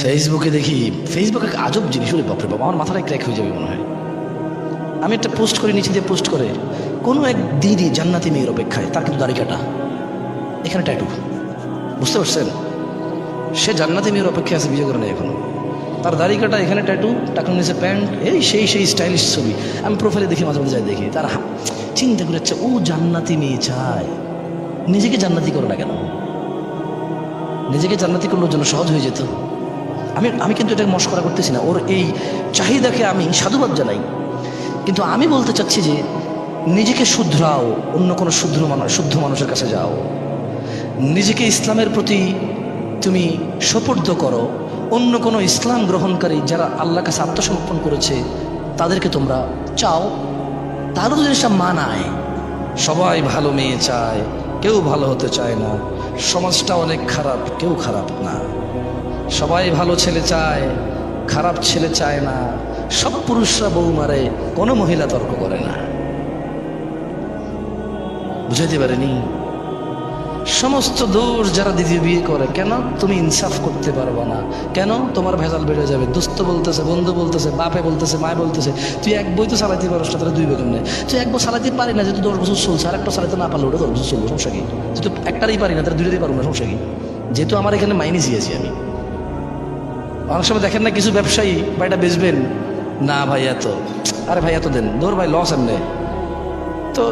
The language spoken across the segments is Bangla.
ফেসবুকে দেখি ফেসবুক এক আজব জিনিস, ওরে বাপরে বাবা আমার মাথাটা ক্র্যাক হয়ে যাবে মনে হয়। আমি একটা পোস্ট করি নিচে দিয়ে পোস্ট করে, কোনো এক দিদি জান্নাতি মেয়ের অপেক্ষায়, তার কিন্তু দাড়ি কাটা এখানে ট্যাটু বুঝতে পারছেন? সে জান্নাতি মেয়ের অপেক্ষায় আছে, বিয়ে করে নেই এখনও। তার দাড়ি কাটা এখানে ট্যাটু টাকার নিচে প্যান্ট, এই সেই সেই স্টাইলিশ ছবি। আমি প্রোফাইলে দেখি, মাঝে মাঝে যাই দেখি, তার চিন্তা করে ও জান্নাতি মেয়ে চায়। নিজেকে জান্নাতি করে না কেন? নিজেকে জান্নাতি করলে জন্য সহজ হয়ে যেত। আমি আমি কিন্তু এটাকে মস্করা করতেছি না। ওর এই চাহিদাকে আমি সাধুবাদ জানাই। কিন্তু আমি বলতে চাচ্ছি যে, নিজেকে শুধরাও অন্য কোনো শুদ্ধ মানুষ শুদ্ধ মানুষের কাছে যাও। নিজেকে ইসলামের প্রতি তুমি সোপর্দ করো। অন্য কোনো ইসলাম গ্রহণকারী যারা আল্লাহ কাছে আত্মসমর্পণ করেছে, তাদেরকে তোমরা চাও। তারও তো জিনিসটা মানায়। সবাই ভালো মেয়ে চায়, কেউ ভালো হতে চায় না। সমাজটা অনেক খারাপ, কেউ খারাপ না। সবাই ভালো ছেলে চায়, খারাপ ছেলে চায় না। সব পুরুষরা বউ মারে, কোনো মহিলা তর্ক করে না। বুঝাইতে পারেনি? সমস্ত দোষ যারা দিদি বিয়ে করে, কেন তুমি ইনসাফ করতে পারবে না? কেন তোমার ভেজাল বেড়ে যাবে? দুস্থ বলতেছে, বন্ধু বলতেছে, বাপে বলতেছে, মায় বলতেছে, তুই এক বই তো চালাইতে পারস না, তাহলে দুই বেগুন নেই তুই এক বই চালাইতে পারি না, যেহেতু দশ বছর চলছে আর একটা চালাইতে না পারলে ওটা দশ বছর চলবে, সমস্যা কি? যেহেতু একটারই পারি না, তাহলে দুইটারই পারব না, সমস্যা কি? যেহেতু আমার এখানে মাইনে দিয়েছি আমি। অনেক সময় দেখেন না কিছু ব্যবসায়ী বা এটা বেচবেন? না ভাই এত আরে ভাই এত দেন ধর ভাই লস এমনি। তো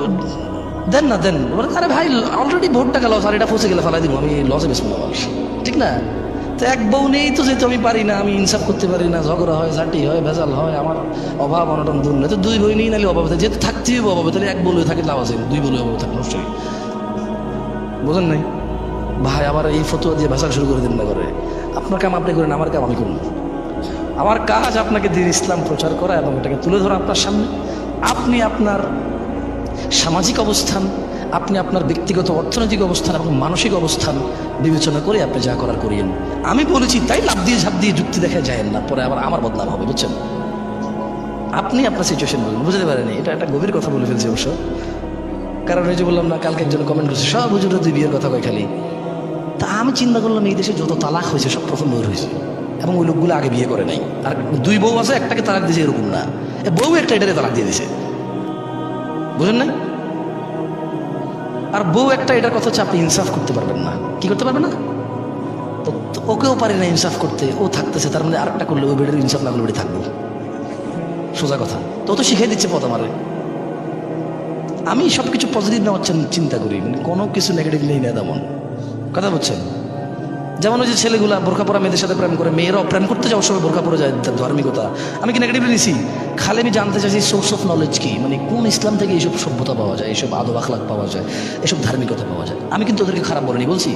দেন না দেন আরে ভাই অলরেডি ভোট টাকা লস আর এটা ফসে গেলে ফেলাই দিব, আমি লসে বেসবো না মানুষ ঠিক না? তো এক বউ নেই তো যেহেতু আমি পারি না, আমি ইনসাফ করতে পারি না, ঝগড়া হয়, ঝাঁটি হয়, ভেজাল হয়, আমার অভাব, অনটন দূর নেই। তো দুই বই নেই, নাহলে অভাব। যেহেতু থাকতেই হবে অভাবে, তাহলে এক বলে থাকে লাভ আছে, দুই বলে অভাবে থাকে নষ্ট বোঝেন নাই? ভাই আবার এই ফতুয়া দিয়ে ভাষা শুরু করে দিন না করে আপনার কাম আপনি করেন, আমার কাম আমি করুন আমার কাজ আপনাকে দিন ইসলাম প্রচার করা এবং এটাকে তুলে ধরা আপনার সামনে। আপনি আপনার সামাজিক অবস্থান, আপনি আপনার ব্যক্তিগত অর্থনৈতিক অবস্থান এবং মানসিক অবস্থান বিবেচনা করে আপনি যা করার করিয়েন। আমি বলেছি, তাই লাভ দিয়ে ঝাঁপ দিয়ে যুক্তি দেখা যায় না, পরে আবার আমার বদনাম হবে, বুঝছেন? আপনি আপনার সিচুয়েশন বলুন, বুঝতে পারেনি এটা একটা গভীর কথা বলে ফেলছি অবশ্য। কারণ ওই যে বললাম না, কালকে একজন কমেন্ট করছে, সব হুজুরা দুই বিয়ের কথা কয় খালি। তা আমি চিন্তা করলাম, এই দেশে যত তালাক হয়েছে, সব প্রথম বউর হয়েছে। এবং ওই লোকগুলো আগে বিয়ে করে নাই। আর দুই বউ আছে, একটাকে তালাক দিয়েছে, এরকম না। বউ একটা এটাকে তালাক দিয়ে দিয়েছে। বুঝেন নাই? আর বউ একটা এটার কথা হচ্ছে আপনি ইনসাফ করতে পারবেন না। কি করতে পারবেন না? তো ওকেও পারে না ইনসাফ করতে, ও থাকতেছে, তার মানে আরেকটা করলে ওই বেডের ইনসাফ না করলে বেডে থাকব। সোজা কথা। তো ও তো শিখিয়ে দিচ্ছে পথ আমারে। আমি সব কিছু পজিটিভ নেওয়ার চিন- চিন্তা করি, কোনো কিছু নেগেটিভ নেই না তেমন। কথা বলছেন? যেমন ওই যে ছেলেগুলা বোরখা পরা মেয়েদের সাথে প্রেম করে মেয়েরাও প্রেম করতে যাওয়ার সময় বোরখা পরে যায় ধার্মিকতা। আমি কি নেগেটিভলি নিছি? খালি আমি জানতে চাইছি সোর্স অফ নলেজ কি? মানে কোন ইসলাম থেকে এইসব সভ্যতা পাওয়া যায় এইসব আদব আখলাক পাওয়া যায় এসব ধার্মিকতা পাওয়া যায়? আমি কিন্তু ওদেরকে খারাপ বলিনি বলছি।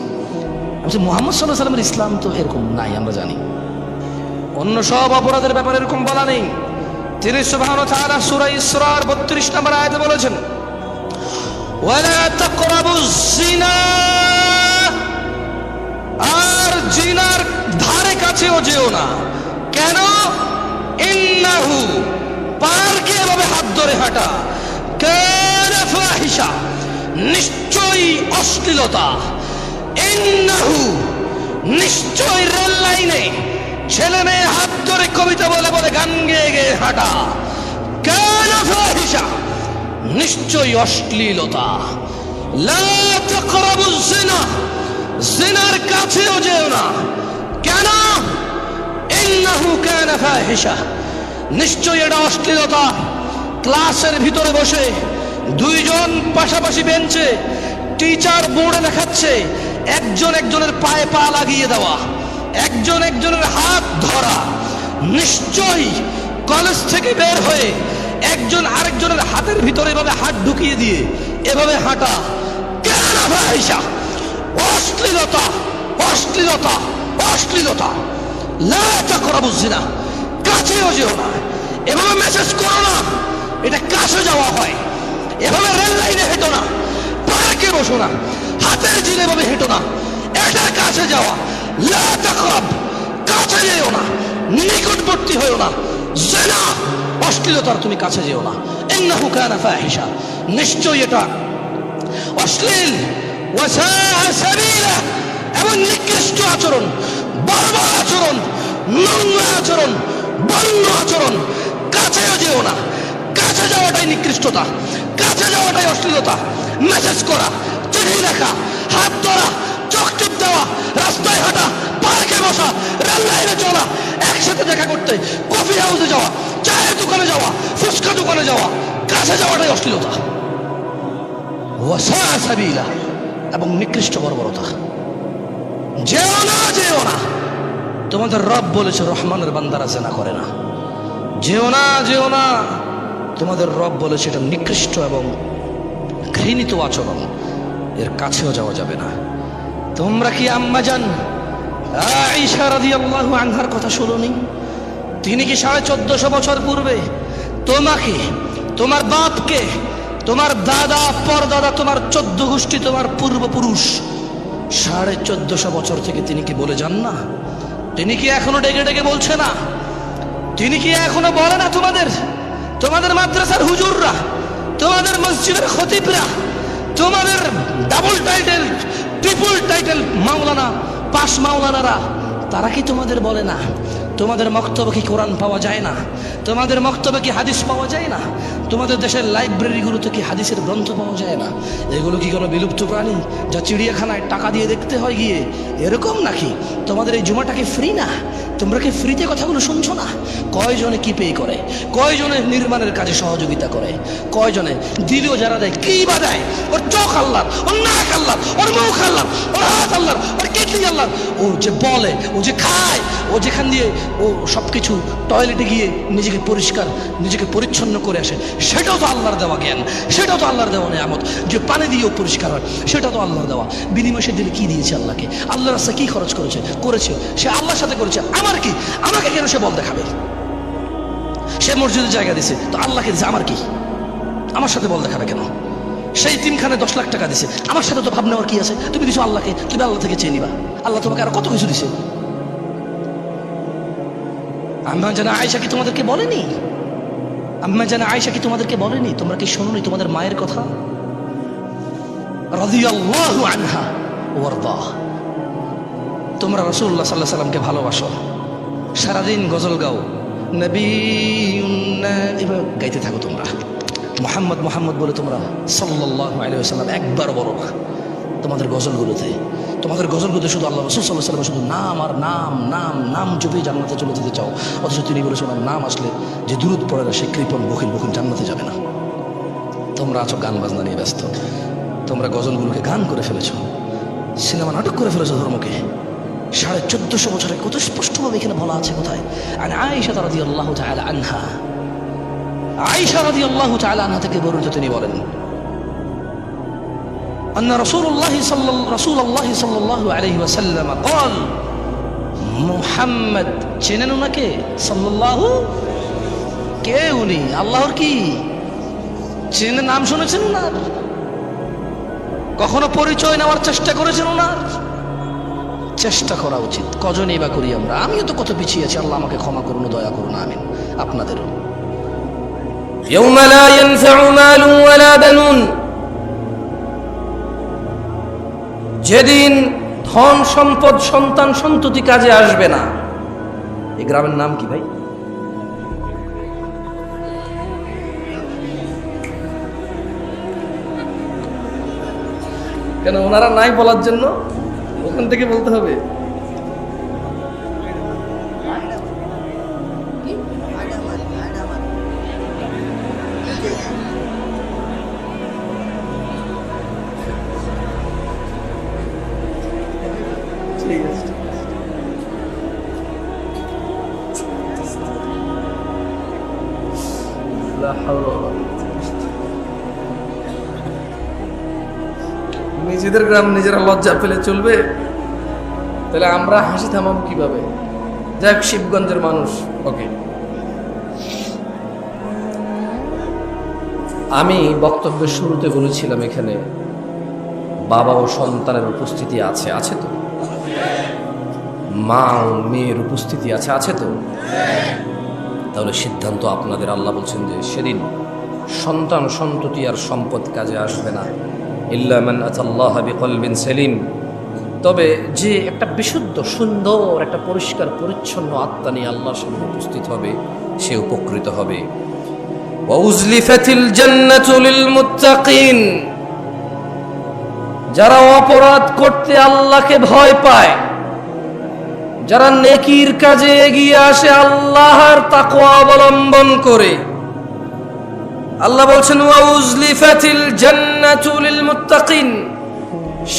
বলছি, মোহাম্মদ সাল্লাহ সাল্লামের ইসলাম তো এরকম নাই আমরা জানি। অন্য সব অপরাধের ব্যাপারে এরকম বলা নেই। তিনি তাআলা সূরা ইসরার 32 নম্বর আয়াতে বলেছেন ওয়ালা তাকরাবুজ জিনা আর জিনার ধারে কাছেও যেও না। কেন? ইন্নাহু পারকে এভাবে হাত ধরে হাঁটা। ফাহিশা নিশ্চয়ই অশ্লীলতা। ইন্নাহু নিশ্চয় রেল লাইনে ছেলে মেয়ে হাত ধরে কবিতা বলে বলে গান গেয়ে গেয়ে হাঁটা। ফাহিশা নিশ্চয়ই অশ্লীলতা। লা তাকরাবুজ জিনা জিনার কাছেও যেও না। কেন? নিশ্চয়ই এটা অশ্লীলতা। ক্লাসের ভিতরে বসে দুইজন পাশাপাশি বেঞ্চে টিচার বোর্ডে দেখাচ্ছে একজন একজনের পায়ে পা লাগিয়ে দেওয়া, একজন একজনের হাত ধরা। নিশ্চয়ই কলেজ থেকে বের হয়ে একজন আরেকজনের হাতের ভিতরে এভাবে হাত ঢুকিয়ে দিয়ে এভাবে হাঁটা। কেন ফাহিশা? অশ্লীলতা অশ্লীলতা অশ্লীলতা। লাটা করা বুঝছি না। কাছেও যেও না। এভাবে মেসেজ করো না। এটা কাছে যাওয়া হয়। এভাবে রেল লাইনে হেঁটো না। পার্কে বসো না। হাতের জিলে ভাবে হেঁটো না। এটা কাছে যাওয়া। লাটা করব কাছে যেও না। নিকটবর্তী হয়েও না। জেনা। অশ্লীলতার তুমি কাছে যেও না। ইন্নাহু কানা ফাহিশা। নিশ্চয়ই এটা অশ্লীল। এমন নিকৃষ্ট আচরণ, বর্বর আচরণ নোংরা আচরণ বন্য আচরণ কাছেও যেও না। কাছে যাওয়াটাই নিকৃষ্টতা, কাছে যাওয়াটাই অশ্লীলতা। মেসেজ করা, চিঠি লেখা, হাত ধরা, চোখ টিপ দেওয়া, রাস্তায় হাঁটা, পার্কে বসা, রেল লাইনে চলা, একসাথে দেখা করতে, কফি হাউসে যাওয়া, চায়ের দোকানে যাওয়া, ফুচকা দোকানে যাওয়া, কাছে যাওয়াটাই অশ্লীলতা। ওয়াসা সাবিলা এবং নিকৃষ্ট বর্বরতা। যেও না যেও না। তোমাদের রব বলেছে, রহমানের বান্দারা জেনা করে না। যেও না যেও না। তোমাদের রব বলেছে, এটা নিকৃষ্ট এবং ঘৃণিত আচরণ। এর কাছেও যাওয়া যাবে না। তোমরা কি আম্মা রাদিয়াল্লাহু আনহার কথা শুনোনি? তিনি কি সাড়ে চোদ্দশো বছর পূর্বে তোমাকে, তোমার বাপকে তোমার দাদা, পরদাদা, তোমার চোদ্দ গোষ্ঠী, তোমার পূর্বপুরুষ। সাড়ে চোদ্দশো বছর থেকে তিনি কি বলে যান না? তিনি কি এখনও ডেকে ডেকে বলছে না? তিনি কি এখনও বলে না তোমাদের? তোমাদের মাদ্রাসার হুজুররা, তোমাদের মসজিদের খতিবরা, তোমাদের ডাবল টাইটেল ট্রিপল টাইটেল মাওলানা, পাশ মাওলানারা, তারা কি তোমাদের বলে না? তোমাদের মক্তব্য কি কোরআন পাওয়া যায় না? তোমাদের মক্তব্যে কি হাদিস পাওয়া যায় না? তোমাদের দেশের লাইব্রেরিগুলোতে কি হাদিসের গ্রন্থ পাওয়া যায় না? এগুলো কি কোনো বিলুপ্ত প্রাণী যা চিড়িয়াখানায় টাকা দিয়ে দেখতে হয় গিয়ে? এরকম নাকি? তোমাদের এই জুমাটা কি ফ্রি না? তোমরা কি ফ্রিতে কথাগুলো শুনছো না? কয়জনে কি পে করে? কয়জনে নির্মাণের কাজে সহযোগিতা করে? কয়জনে দিলেও যারা দেয়, কি বা দেয়? ওর চোখ আল্লাহ ওর নাক আল্লাহ ওর মুখ আল্লাহ ওর হাত আল্লাহ ওর কিডনি আল্লাহ ও যে বলে, ও যে খায়, ও যেখান দিয়ে ও সব কিছু টয়লেটে গিয়ে নিজেকে পরিষ্কার, নিজেকে পরিচ্ছন্ন করে আসে। সেটাও তো আল্লাহর দেওয়া জ্ঞান, সেটাও তো আল্লাহর দেওয়া নেয়ামত। যে পানি দিয়েও পরিষ্কার হয় সেটা তো আল্লাহর দেওয়া। বিনিময় সে দিলে কি দিয়েছে আল্লাহকে? আল্লাহর রাস্তা কি খরচ করেছে? করেছে। সে আল্লাহর সাথে করেছে। আমার কি? আমাকে কেন সে বল দেখাবে? সে মসজিদের জায়গা দিছে, তো আল্লাহকে দিছে, আমার কি? আমার সাথে বল দেখাবে কেন? সেই তিনখানে দশ লাখ টাকা দিছে। আমার সাথে তো ভাব নেওয়ার কি আছে? তুমি দিছো আল্লাহকে, তুমি আল্লাহ থেকে চেয়ে নিবা। আল্লাহ তোমাকে আরও কত কিছু দিছে? আম্মা জানা আয়সা কি তোমাদেরকে বলেনি? আম্মা জানা আয়সা কি তোমাদেরকে বলেনি? তোমরা কি শোনোনি তোমাদের মায়ের কথা? তোমরা রাসূলুল্লাহ সাল্লাহ সাল্লামকে ভালোবাসো। সারাদিন গজল গাও। নবী গাইতে থাকো তোমরা। মোহাম্মদ মোহাম্মদ বলে তোমরা সাল্লাহ আলাইসাল্লাম একবার বলো তোমাদের গজলগুলোতে। তোমাদের গজলগুলোতে শুধু আল্লাহ রসুল সাল্লাহ সাল্লাম শুধু নাম আর নাম নাম নাম জপে জান্নাতে চলে যেতে চাও। অথচ তিনি বলেছেন নাম আসলে যে দূরত পড়ে না, সে কৃপণ বকিল বকিল জান্নাতে যাবে না। তোমরা আছো গান বাজনা নিয়ে ব্যস্ত। তোমরা গজলগুলোকে গান করে ফেলেছ। সিনেমা নাটক করে ফেলেছো ধর্মকে। সাড়ে চোদ্দশো বছরে কত স্পষ্টভাবে এখানে বলা আছে কোথায়? আর আয়েশা তারা দিয়ে আল্লাহ আনহা। আয়েশা রাদি আল্লাহ আনহা থেকে বর্ণিত তিনি বলেন أن رسول الله صلى رسول الله صلى الله عليه وسلم قال মুহাম্মদ চেনেন ওনাকে সাল্লাল্লাহু কে উনি আল্লাহর কি চেনে নাম শুনেছেন ওনার কখনো পরিচয় নেওয়ার চেষ্টা করেছেন ওনার চেষ্টা করা উচিত কজনই বা করি আমরা আমিও তো কত পিছিয়ে আছি আল্লাহ আমাকে ক্ষমা করুন ও দয়া করুন আমিন আপনাদেরও يوم لا ينفع مال ولا بنون যেদিন ধন সম্পদ, সন্তান সন্ততি কাজে আসবে না, এই গ্রামের নাম কি ভাই? কেন ওনারা নাই বলার জন্য? ওখান থেকে বলতে হবে। নিজেদের গ্রাম নিজেরা লজ্জা পেলে চলবে। তাহলে আমরা হাসি থামাবো কীভাবে? যাই হোক শিবগঞ্জের মানুষ। ওকে আমি বক্তব্যের শুরুতে বলেছিলাম এখানে বাবা ও সন্তানের উপস্থিতি আছে আছে তো? মা ও মেয়ের উপস্থিতি আছে আছে তো? তাহলে সিদ্ধান্ত আপনাদের আল্লাহ বলছেন যে সেদিন সন্তান সন্ততি আর সম্পদ কাজে আসবে না। ইল্লামান আতাল্লাহ বিকলবিন সেলিম। তবে যে একটা বিশুদ্ধ, সুন্দর, একটা পরিষ্কার, পরিচ্ছন্ন আত্মা নিয়ে আল্লাহর সামনে উপস্থিত হবে, সে উপকৃত হবে। যারা অপরাধ করতে আল্লাহকে ভয় পায়, যারা নেকির কাজে এগিয়ে আসে আল্লাহর তাকওয়া অবলম্বন করে আল্লাহ বলছেন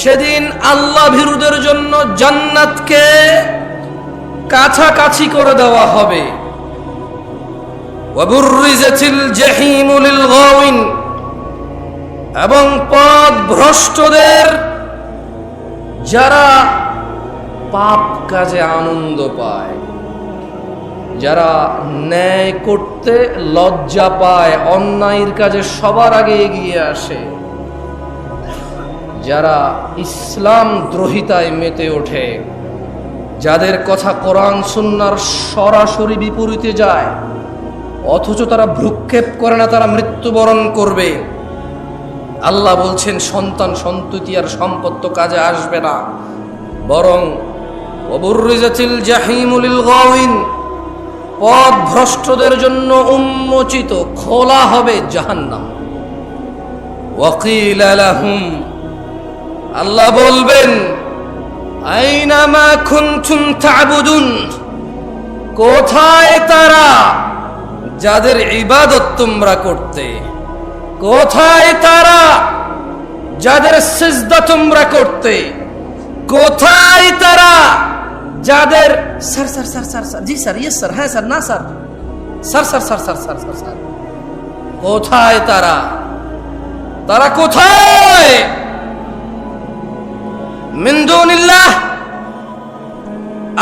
সেদিন আল্লাহ ভীরুদের জন্য জান্নাতকে কাছাকাছি করে দেওয়া হবে। এবং পথ ভ্রষ্টদের যারা পাপ কাজে আনন্দ পায়। যারা ন্যায় করতে লজ্জা পায়, অন্যায়ের কাজে সবার আগে এগিয়ে আসে। যারা ইসলাম দ্রোহিতায় মেতে ওঠে, যাদের কথা কোরআন সুন্নার সরাসরি বিপরীতে যায়, অথচ তারা ভ্রুক্ষেপ করে না, তারা মৃত্যুবরণ করবে। আল্লাহ বলছেন, সন্তান সন্ততি আর সম্পত্ত কাজে আসবে না। বরং অবুরিজাতিল জাহিমুলিল গাওয়িন পথ ভ্রষ্টদের জন্য উন্মোচিত খোলা হবে জাহান্নাম। ওয়াকিল লাহুম, আল্লাহ বলবেন আইনামা কুনতুম তা'বুদুন, কোথায় তারা যাদের ইবাদত তোমরা করতে? কোথায় তারা যাদের সিজদা তোমরা করতে? কোথায় তারা যাদের sir sir sir sir sir, জি স্যার ইয়েস স্যার হ্যাঁ স্যার, না, sir. Sir sir sir sir sir sir sir. কোথায় তারা? তারা কোথায়? মিন্দুনিল্লাহ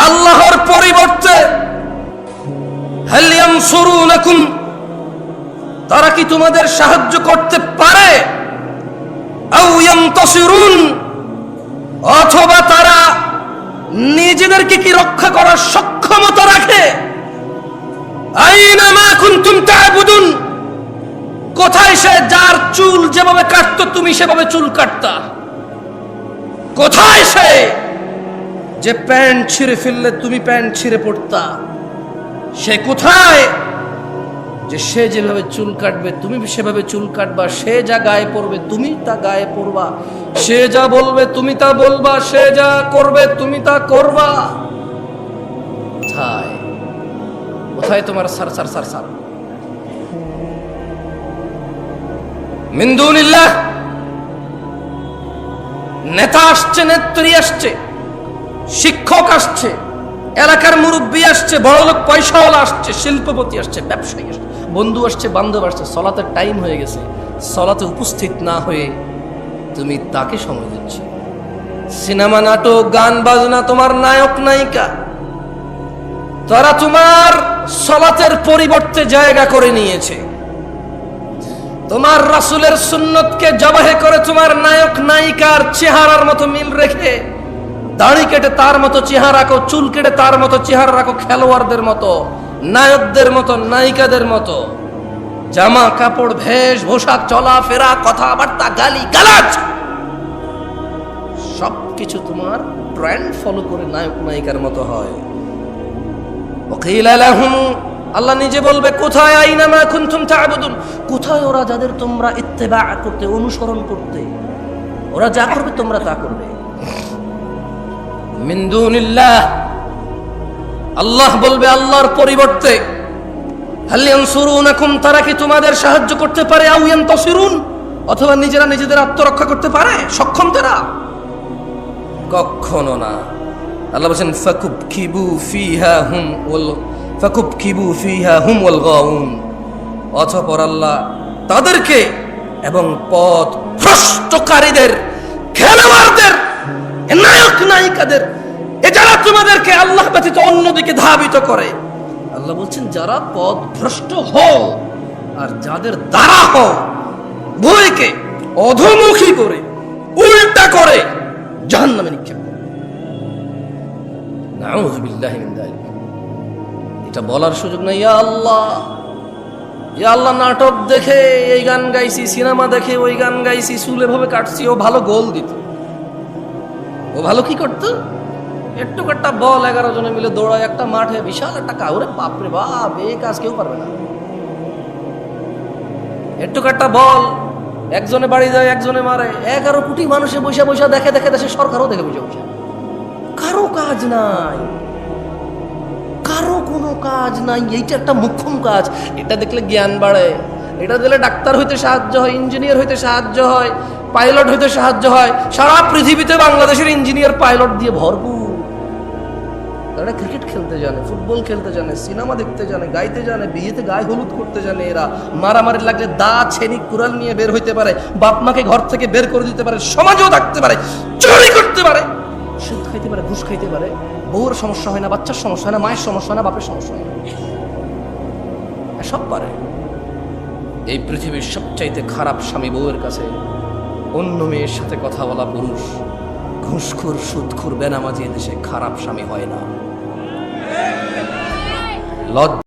আল্লাহর পরিবর্তে হাল ইয়ানসুরুনাকুম। তারা কি তোমাদের সাহায্য করতে পারে? অথবা তারা নিজেদেরকে কি রক্ষা করার সক্ষমতা রাখে? কোথায় সে যার চুল যেভাবে কাটতো, তুমি সেভাবে চুল কাটতা? কোথায় সে যে প্যান্ট ছিঁড়ে ফেললে তুমি প্যান্ট ছিঁড়ে পড়তা? সে কোথায়? যে সে যেভাবে চুল কাটবে, তুমি সেভাবে চুল কাটবা, সে যা গায়ে পড়বে, তুমি তা গায়ে পড়বা। সে যা বলবে, তুমি তা বলবা, সে যা করবে, তুমি তা করবা। কোথায়? কোথায় তোমার সার সার সার সার? মিন্দুনিল্লাহ নেতা আসছে, নেত্রী আসছে, শিক্ষক আসছে। এলাকার মুরব্বী আসছে, বড়লোক পয়সাওয়ালা আসছে, শিল্পপতি আসছে, ব্যবসায়ী আসছে, বন্ধু আসছে, বান্ধব আসছে, সলাতের টাইম হয়ে গেছে। সলাতে উপস্থিত না হয়ে তুমি তাকে সময় দিচ্ছ। সিনেমা, নাটক, গান, বাজনা, তোমার নায়ক, নায়িকা। তারা তোমার সলাতের পরিবর্তে জায়গা করে নিয়েছে। তোমার রাসুলের সুন্নতকে জবাহে করে তোমার নায়ক, নায়িকার চেহারার মতো মিল রেখে দাড়ি কেটে তার মতো চেহারা রাখো, চুল কেটে তার মতো চেহারা রাখো খেলোয়াড়দের মতো, নায়কদের মতো, নায়িকাদের মতো। জামা, কাপড়, ভেষ, পোশাক চলাফেরা কথাবার্তা, গালি, গালাজ। সবকিছু তোমার ট্রেন্ড ফলো করে নায়ক, নায়িকার মতো হয়। আল্লাহ নিজে বলবে, কোথায় আইনামা কুনতুম তা'বুদুন? কোথায় ওরা যাদের তোমরা ইত্তেবা করতে, অনুসরণ করতে? ওরা যা করবে তোমরা তা করবে। মিন আল্লাহ বলবে, আল্লাহর পরিবর্তে। তারা কি তোমাদের সাহায্য করতে পারে? অথবা নিজেরা নিজেদের আত্মরক্ষা করতে পারে? সক্ষম তারা? কখনো না। আল্লাহ বলছেন ফাকুব খিবু ফিহা হুম ওয়াল ফাকুব খিবু ফিহা হুম ওয়াল গাউন। অতঃপর আল্লাহ তাদেরকে এবং পথ ভ্রষ্টকারীদের খেলোয়াড়দের নায়ক নায়িকাদের, এ যারা তোমাদেরকে আল্লাহ ব্যতীত অন্যদিকে ধাবিত করে, আল্লাহ বলছেন, যারা পথ ভ্রষ্ট হও আর যাদের দ্বারা হও, ভয়কে অধমুখী করে, উল্টা করে জাহান্নামে নিক্ষেপ। এটা বলার সুযোগ নাই, ইয়া আল্লাহ আল্লাহ, নাটক দেখে, এই গান গাইছি, সিনেমা দেখে ওই গান গাইছি, চুলে ভাবে কাটছি, ও ভালো গোল দিত ও ভালো কি করতো? একটু একটা বল, এগারো জনে মিলে দৌড়ায় একটা মাঠে, বিশাল একটা কাউরে বাপরে বাপ এই কাজ কেউ পারবে না। একটু একটা বল, একজনে বাড়ি যায়, একজনে মারে। এগারো কোটি মানুষে বসে বসে দেখে দেখে দেশে সরকারও দেখে বসে বসে। কারও কাজ নাই। কারও কোনো কাজ নাই। এইটা একটা মুখ্যম কাজ। এটা দেখলে জ্ঞান বাড়ে। এটা দিলে ডাক্তার হইতে সাহায্য হয়, ইঞ্জিনিয়ার হইতে সাহায্য হয়। পাইলট হইতে সাহায্য হয়। সারা পৃথিবীতে বাংলাদেশের ইঞ্জিনিয়ার পাইলট দিয়ে ভরপুর। তারা ক্রিকেট খেলতে জানে ফুটবল খেলতে জানে সিনেমা দেখতে জানে, গাইতে জানে, বিয়েতে গায়ে হলুদ করতে জানে এরা। মারামারি লাগলে দা, ছেনি, কুড়াল নিয়ে বের হইতে পারে, বাপ মাকে ঘর থেকে বের করে দিতে পারে, সমাজেও থাকতে পারে, চুরি করতে পারে, সুদ খাইতে পারে, ঘুষ খাইতে পারে। বউর সমস্যা হয় না, বাচ্চার সমস্যা হয় না, মায়ের সমস্যা হয় না, বাপের সমস্যা হয় না। সব পারে। এই পৃথিবীর সবচাইতে খারাপ স্বামী বউয়ের কাছে অন্য মেয়ের সাথে কথা বলা পুরুষ। ঘুষখোর, সুদখোর, বেনামাজি দেশে খারাপ স্বামী হয় না। লজ্জা